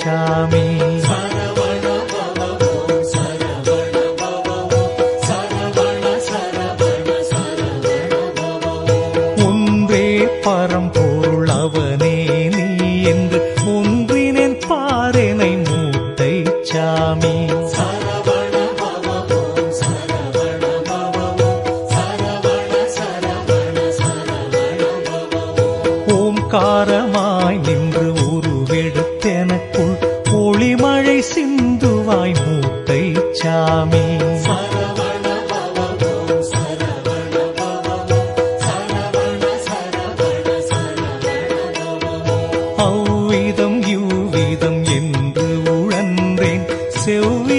சாமி ஒன்றே பரம்பொருள் அவனே நீ என்று ஒன்றினேன் பாரெனை மூட்டை சாமி. மூட்டை சாமி அவ்விதம் இவ்விதம் என்று உழன்றேன். செவ்விய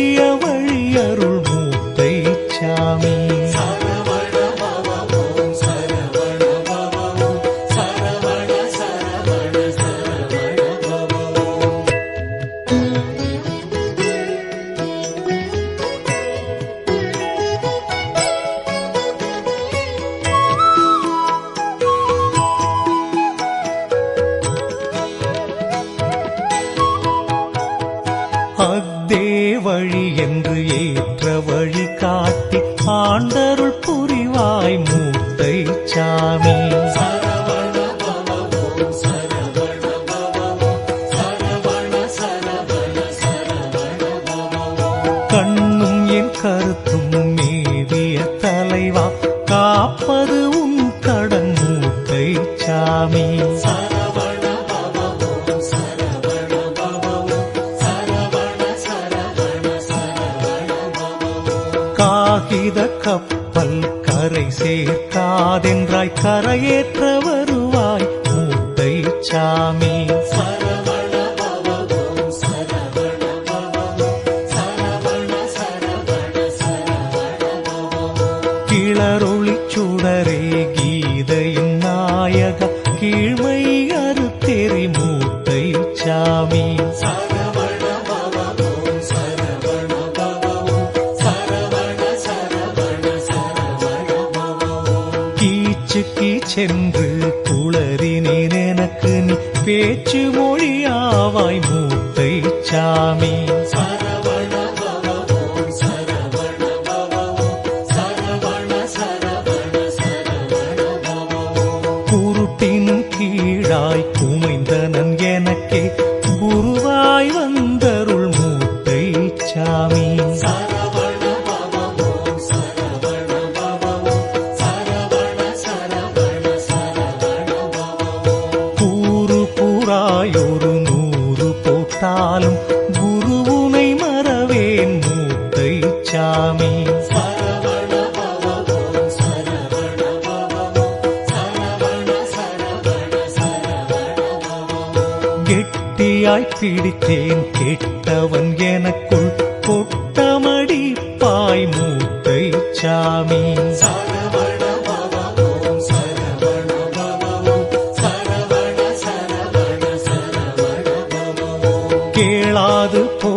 அத்தே வழி என்று ஏற்ற வழி காட்டி ஆண்டருள் புரிவாய் மூத்தை சாமி. கண்ணும் என் கருத்தும் மீறிய தலைவா காப்பது உன் கடன் மூத்தை சாமி. காகித கப்பல் கரை சேர்க்காதென்றாய் கரையேற்ற வருவாய் மூட்டை சாமி. கிளரொளி சுடரே கீதையின் நாயக கீழ்மை அறுத்தெறி மூட்டை சாமி. கீச்சு சென்று குளறினேன் எனக்கு நீ பேச்சு மொழியாவாய் மூத்தை சாமி. குருட்டினும் கீழாய் குமைந்தனன் எனக்கே குருவாய் வந்தருள் மூட்டை சாமி. गच्छामि கெட்டியாய் பிடித்தேன் கேட்டவன் எனக்குள் கொட்டமடி பாய் மூத்தை சாமி. கேளாது போ